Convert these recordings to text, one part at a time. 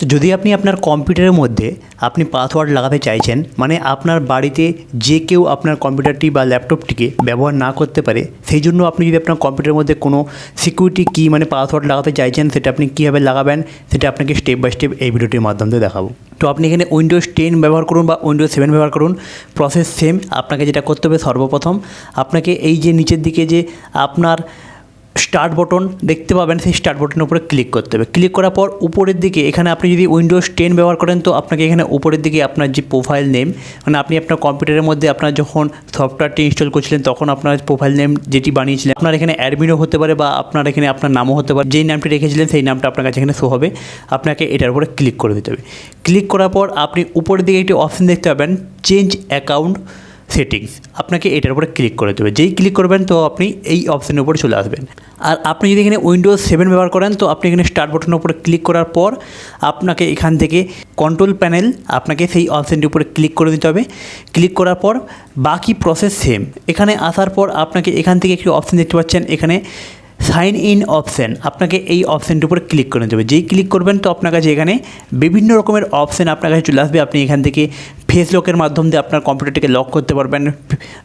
তো যদি আপনি আপনার কম্পিউটারের মধ্যে আপনি পাসওয়ার্ড লাগাতে চাইছেন মানে আপনার বাড়িতে যে কেউ আপনার কম্পিউটারটি বা ল্যাপটপটিকে ব্যবহার না করতে পারে, সেই জন্য আপনি যদি আপনার কম্পিউটারের মধ্যে কোনো সিকিউরিটি কি মানে পাসওয়ার্ড লাগাতে চাইছেন, সেটা আপনি কীভাবে লাগাবেন, সেটা আপনাকে স্টেপ বাই স্টেপ এই ভিডিওটির মাধ্যমে দেখাবো। তো আপনি এখানে উইন্ডোজ টেন ব্যবহার করুন বা উইন্ডোজ সেভেন ব্যবহার করুন প্রসেস সেম আপনাকে যেটা করতে হবে সর্বপ্রথম, আপনাকে এই যে নিচের দিকে যে আপনার স্টার্ট বটন দেখতে পাবেন সেই স্টার্ট বটনের উপরে ক্লিক করতে হবে। ক্লিক করার পর উপরের দিকে, এখানে আপনি যদি উইন্ডোজ টেন ব্যবহার করেন, তো আপনাকে এখানে উপরের দিকে আপনার যে প্রোফাইল নেম মানে আপনি আপনার কম্পিউটারের মধ্যে আপনার যখন সফটওয়্যারটি ইনস্টল করছিলেন, তখন আপনার প্রোফাইল নেম যেটি বানিয়েছিলেন, আপনার এখানে অ্যাডমিনও হতে পারে বা আপনার এখানে আপনার নামও হতে পারে। যেই নামটি রেখেছিলেন, সেই নামটা আপনার কাছে এখানে শো হবে। আপনাকে এটার উপরে ক্লিক করে দিতে হবে। ক্লিক করার পর আপনি উপরের দিকে একটি অপশন দেখতে পাবেন চেঞ্জ অ্যাকাউন্ট সেটিংস আপনাকে এটার উপরে ক্লিক করে দেবে। যেই ক্লিক করবেন তো আপনি এই অপশানের উপরে চলে আসবেন। আর আপনি যদি এখানে উইন্ডোজ সেভেন ব্যবহার করেন, তো আপনি এখানে স্টার্ট বাটনের উপরে ক্লিক করার পর আপনাকে এখান থেকে কন্ট্রোল প্যানেল আপনাকে সেই অপশানটির উপরে ক্লিক করে দিতে হবে। ক্লিক করার পর বাকি প্রসেস সেম এখানে আসার পর আপনাকে এখান থেকে একটি অপশান দেখতে পাচ্ছেন, এখানে সাইন ইন অপশান আপনাকে এই অপশানটির উপরে ক্লিক করে দেবে যেই ক্লিক করবেন, তো আপনার কাছে এখানে বিভিন্ন রকমের অপশান আপনার কাছে চলে আসবে। আপনি এখান থেকে ফেস লকের মাধ্যম দিয়ে আপনার কম্পিউটারটিকে লক করতে পারবেন।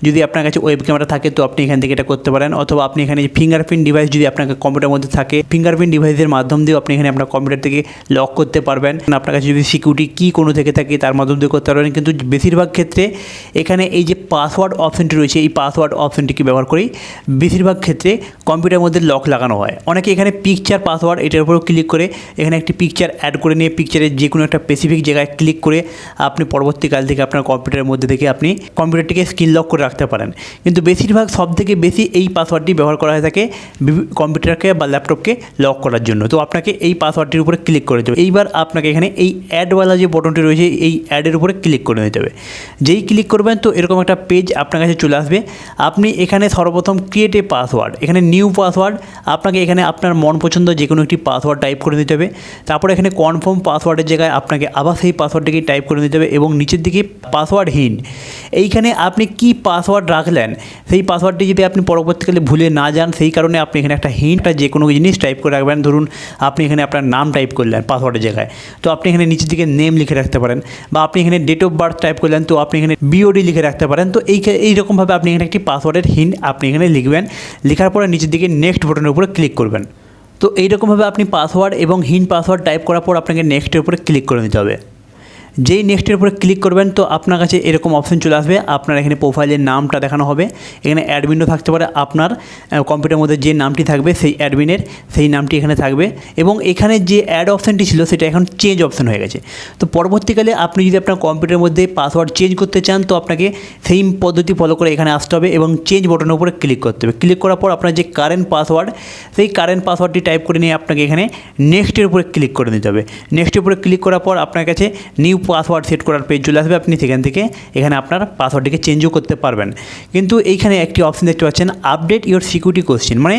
যদি আপনার কাছে ওয়েব ক্যামেরা থাকে, তো আপনি এখান থেকে এটা করতে পারেন। অথবা আপনি এখানে ফিঙ্গারপ্রিন্ট ডিভাইস যদি আপনার কম্পিউটারের মধ্যে থাকে ফিঙ্গারপ্রিন্ট ডিভাইসের মাধ্যম দিয়েও আপনি এখানে আপনার কম্পিউটার থেকে লক করতে পারবেন। আপনার কাছে যদি সিকিউরিটি কি কোনো থেকে থাকে, তার মাধ্যম দিয়ে করতে পারবেন। কিন্তু বেশিরভাগ ক্ষেত্রে এখানে এই যে পাসওয়ার্ড অপশনটি রয়েছে, এই পাসওয়ার্ড অপশনটিকে ব্যবহার করেই বেশিরভাগ ক্ষেত্রে কম্পিউটারের মধ্যে লক লাগানো হয়। অনেকে এখানে পিকচার পাসওয়ার্ড এটার উপরেও ক্লিক করে, এখানে একটি পিকচার অ্যাড করে নিয়ে পিকচারের যে কোনো একটা স্পেসিফিক জায়গায় ক্লিক করে আপনি পরবর্তীকাল থেকে আপনার কম্পিউটারের মধ্যে থেকে আপনি কম্পিউটারটিকে স্ক্রিন লক করে রাখতে পারেন। কিন্তু বেশিরভাগ সব থেকে বেশি এই পাসওয়ার্ডটি ব্যবহার করা হয়ে থাকে কম্পিউটারকে বা ল্যাপটপকে লক করার জন্য। তো আপনাকে এই পাসওয়ার্ডটির উপরে ক্লিক করে দেবে এইবার আপনাকে এখানে এই অ্যাডওয়ালা যে বটনটি রয়েছে, এই অ্যাডের উপরে ক্লিক করে নিতে হবে। যেই ক্লিক করবেন তো এরকম একটা পেজ আপনার কাছে চলে আসবে। আপনি এখানে সর্বপ্রথম ক্রিয়েট এ পাসওয়ার্ড এখানে নিউ পাসওয়ার্ড আপনাকে এখানে আপনার মন পছন্দ যে কোনো একটি পাসওয়ার্ড টাইপ করে দিতে হবে। তারপর এখানে কনফার্ম পাসওয়ার্ডের জায়গায় আপনাকে আবার সেই পাসওয়ার্ডটিকে টাইপ করে দিতে হবে এবং নিচের দিকে পাসওয়ার্ডহীন এইখানে আপনি কি পাসওয়ার্ড রাখলেন? সেই পাসওয়ার্ডটি যদি আপনি পরবর্তীকালে ভুলে না যান, সেই কারণে আপনি এখানে একটা হিন্টটা যে কোনো জিনিস টাইপ করে রাখবেন। ধরুন, আপনি এখানে আপনার নাম টাইপ করলেন পাসওয়ার্ডের জায়গায়। তো আপনি এখানে নিচের দিকে নেম লিখে রাখতে পারেন বা আপনি এখানে ডেট অফ বার্থ টাইপ করলেন, তো আপনি এখানে বিওডি লিখে রাখতে পারেন। তো এই এইরকমভাবে আপনি এখানে একটি পাসওয়ার্ডের হিন্ট আপনি এখানে লিখবেন। লেখার পরে নিচের দিকে নেক্সট বটনের উপরে ক্লিক করবেন। তো এইরকমভাবে আপনি পাসওয়ার্ড এবং হিন পাসওয়ার্ড টাইপ করার পর আপনাকে নেক্সটের উপরে ক্লিক করে নিতে হবে। যেই নেক্সটের উপরে ক্লিক করবেন, তো আপনার কাছে এরকম অপশন চলে আসবে। আপনার এখানে প্রোফাইলের নামটা দেখানো হবে। এখানে অ্যাডমিনও থাকতে পারে। আপনার কম্পিউটারের মধ্যে যে নামটি থাকবে, সেই অ্যাডমিনের সেই নামটি এখানে থাকবে। এবং এখানে যে অ্যাড অপশানটি ছিল, সেটা এখন চেঞ্জ অপশন হয়ে গেছে। তো পরবর্তীকালে আপনি যদি আপনার কম্পিউটারের মধ্যে পাসওয়ার্ড চেঞ্জ করতে চান, তো আপনাকে সেই পদ্ধতি ফলো করে এখানে আসতে হবে এবং চেঞ্জ বটনের উপরে ক্লিক করতে হবে। ক্লিক করার পর আপনার যে কারেন্ট পাসওয়ার্ড সেই কারেন্ট পাসওয়ার্ডটি টাইপ করে নিয়ে আপনাকে এখানে নেক্সটের উপরে ক্লিক করে দিতে হবে। নেক্সটের উপরে ক্লিক করার পর আপনার কাছে নিউ পাসওয়ার্ড সেট করার পেজ চলে আসবে। আপনি সেখান থেকে এখানে আপনার পাসওয়ার্ডটিকে চেঞ্জও করতে পারবেন। কিন্তু এইখানে একটি অপশন দেখতে পাচ্ছেন আপডেট ইওর সিকিউরিটি কোশ্চেন মানে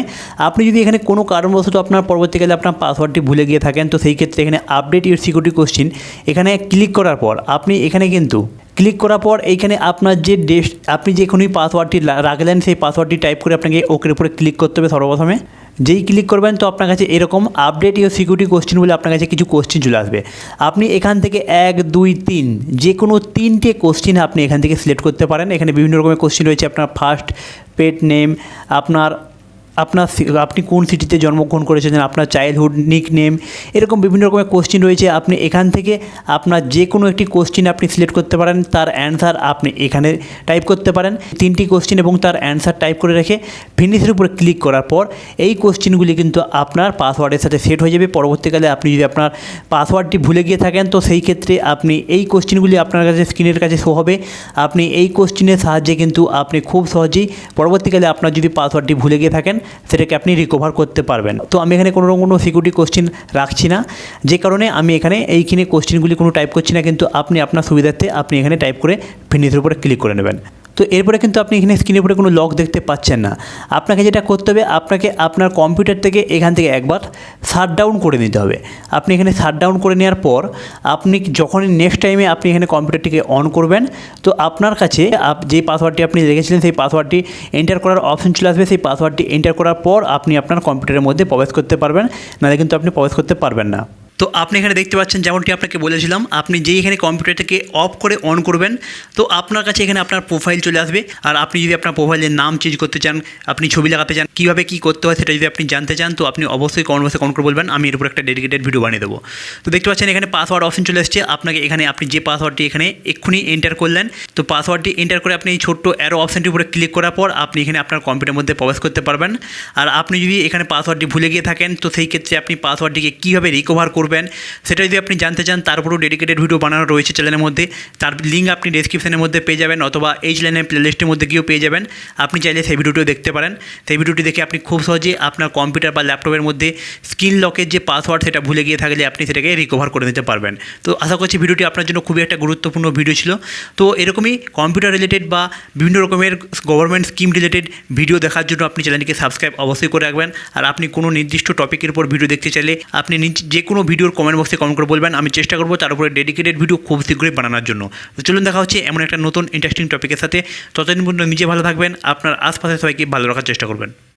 আপনি যদি এখানে কোনো কারণবশত আপনার পরবর্তীকালে আপনার পাসওয়ার্ডটি ভুলে গিয়ে থাকেন, তো সেই ক্ষেত্রে এখানে আপডেট ইওর সিকিউরিটি কোশ্চেন এখানে ক্লিক করার পর আপনি এখানে কিন্তু ক্লিক করার পর এইখানে আপনার যে ডেস আপনি যে এখনই পাসওয়ার্ডটি রাখলেন, সেই পাসওয়ার্ডটি টাইপ করে আপনাকে ওকের উপরে ক্লিক করতে হবে সর্বপ্রথমে। যেই ক্লিক করবেন তো আপনার কাছে এরকম আপডেট ইউর সিকিউরিটি কোশ্চেন বলে আপনার কাছে কিছু কোশ্চেন চলে আসবে। আপনি এখান থেকে এক, দুই, তিন যে কোনো তিনটে কোশ্চেন আপনি এখান থেকে সিলেক্ট করতে পারেন। এখানে বিভিন্ন রকমের কোশ্চেন রয়েছে, আপনার ফার্স্ট পেট নেম আপনার আপনার আপনি কোন সিটিতে জন্মগ্রহণ করেছেন, আপনার চাইল্ডহুড নিক নেম এরকম বিভিন্ন রকমের কোশ্চেন রয়েছে। আপনি এখান থেকে আপনার যে কোনো একটি কোশ্চেন আপনি সিলেক্ট করতে পারেন, তার অ্যান্সার আপনি এখানে টাইপ করতে পারেন। তিনটি কোশ্চেন এবং তার অ্যান্সার টাইপ করে রেখে ফিনিশের উপর ক্লিক করার পর, এই কোশ্চেনগুলি কিন্তু আপনার পাসওয়ার্ডের সাথে সেট হয়ে যাবে। পরবর্তীকালে আপনি যদি আপনার পাসওয়ার্ডটি ভুলে গিয়ে থাকেন, তো সেই ক্ষেত্রে আপনি এই কোশ্চেনগুলি আপনার কাছে স্ক্রিনের কাছে শো হবে। আপনি এই কোশ্চেনের সাহায্যে কিন্তু আপনি খুব সহজেই পরবর্তীকালে আপনার যদি পাসওয়ার্ডটি ভুলে গিয়ে থাকেন সেটাকে আপনি রিকভার করতে পারবেন। তো আমি এখানে কোনো রকম কোনো সিকিউরিটি কোশ্চিন রাখছি না। যে কারণে আমি এখানে এইখানে কোশ্চিনগুলি কোনো টাইপ করছি না, কিন্তু আপনি আপনার সুবিধার্থে আপনি এখানে টাইপ করে ফিনিশের উপরে ক্লিক করে নেবেন। তো এরপরে কিন্তু আপনি এখানে স্ক্রিনের উপরে কোনো লক দেখতে পাচ্ছেন না। আপনাকে যেটা করতে হবে, আপনাকে আপনার কম্পিউটার থেকে এখান থেকে একবার শাট ডাউন করে নিতে হবে। আপনি এখানে শাট ডাউন করে নেওয়ার পর, আপনি যখনই নেক্সট টাইমে আপনি এখানে কম্পিউটারটিকে অন করবেন, তো আপনার কাছে আপ- যে পাসওয়ার্ডটি আপনি রেখেছিলেন, সেই পাসওয়ার্ডটি এন্টার করার অপশন চলে আসবে। সেই পাসওয়ার্ডটি এন্টার করার পর আপনি আপনার কম্পিউটারের মধ্যে প্রবেশ করতে পারবেন, নাহলে কিন্তু আপনি প্রবেশ করতে পারবেন না। তো আপনি এখানে দেখতে পাচ্ছেন যেমনটি আপনাকে বলেছিলাম, আপনি যেই এখানে কম্পিউটারটাকে অফ করে অন করবেন, তো আপনার কাছে এখানে আপনার প্রোফাইল চলে আসবে। আর আপনি যদি আপনার প্রোফাইলের নাম চেঞ্জ করতে চান, আপনি ছবি লাগাতে চান, কীভাবে কী করতে হয় সেটা যদি আপনি জানতে চান, তো আপনি অবশ্যই কমেন্ট বক্সে কমেন্ট করে বলবেন, আমি এর উপর একটা ডেডিকেটেড ভিডিও বানিয়ে দেবো। তো দেখতে পাচ্ছেন এখানে পাসওয়ার্ড অপশন চলে এসেছে আপনাকে এখানে আপনি যে পাসওয়ার্ডটি এখানে এক্ষুনি এন্টার করলেন, তো পাসওয়ার্ডটি এন্টার করে আপনি এই ছোট্ট অ্যারো অপশনটির উপরে ক্লিক করার পর আপনি এখানে আপনার কম্পিউটারের মধ্যে প্রবেশ করতে পারবেন। আর আপনি যদি এখানে পাসওয়ার্ডটি ভুলে গিয়ে থাকেন, তো সেই ক্ষেত্রে আপনি পাসওয়ার্ডটিকে কীভাবে রিকভার করবেন সেটা যদি আপনি জানতে চান, তার উপরেও ডেডিকেটেড ভিডিও বানানো রয়েছে চ্যানেলের মধ্যে। তার লিঙ্ক আপনি ডেসক্রিপশনের মধ্যে পেয়ে যাবেন অথবা এইচ লাইনের প্লেলিস্টের মধ্যে গিয়েও পেয়ে যাবেন। আপনি চাইলে সেই ভিডিওটিও দেখতে পারেন। সেই ভিডিওটি দেখে আপনি খুব সহজে আপনার কম্পিউটার বা ল্যাপটপের মধ্যে স্ক্রিন লকের যে পাসওয়ার্ড সেটা ভুলে গিয়ে থাকলে আপনি সেটাকে রিকভার করে নিতে পারবেন। তো আশা করছি ভিডিওটি আপনার জন্য খুবই একটা গুরুত্বপূর্ণ ভিডিও ছিল। তো এরকমই কম্পিউটার রিলেটেড বা বিভিন্ন রকমের গভর্নমেন্ট স্কিম রিলেটেড ভিডিও দেখার জন্য আপনি চ্যানেলটিকে সাবস্ক্রাইব অবশ্যই করে রাখবেন। আর আপনি কোনো নির্দিষ্ট টপিকের উপর ভিডিও দেখতে চাইলে আপনি যে কোনো ভিডিওর কমেন্ট বক্সে কমেন্ট করে বলবেন। আমি চেষ্টা করব তার উপরে ডেডিকেটেড ভিডিও খুব শীঘ্রই বানানোর জন্য। তো চলুন দেখা হচ্ছে এমন একটা নতুন ইন্টারেস্টিং টপিকের সাথে। ততদিন পর্যন্ত নিজে ভালো থাকবেন, আপনার আশপাশে সবাইকে ভালো রাখার চেষ্টা করবেন।